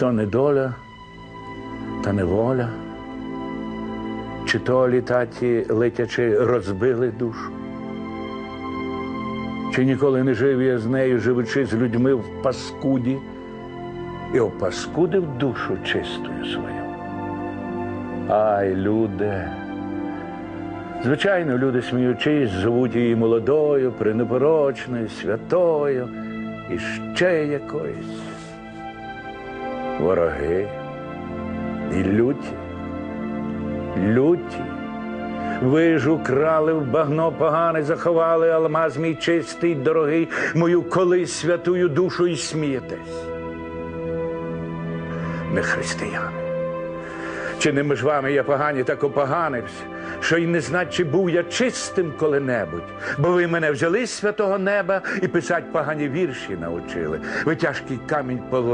то не доля, та не воля, чи то літаті летячи розбили душу? Чи ніколи не жив я з нею, живучи з людьми в паскуді, і опаскудив душу чистою свою? Ай, люди. Звичайно, люди, сміючись, звуть її молодою, пренепорочною, святою і ще якоюсь. Вороги і люті, люті. Ви ж украли в багно погане, заховали алмаз мій чистий, дорогий, мою колись святую душу і смієтесь. Не християни. Чи не між вами я погані, так опоганився, що й не знать, чи був я чистим коли-небудь, бо ви мене взяли з святого неба і писать погані вірші научили. Ви тяжкий камінь положили.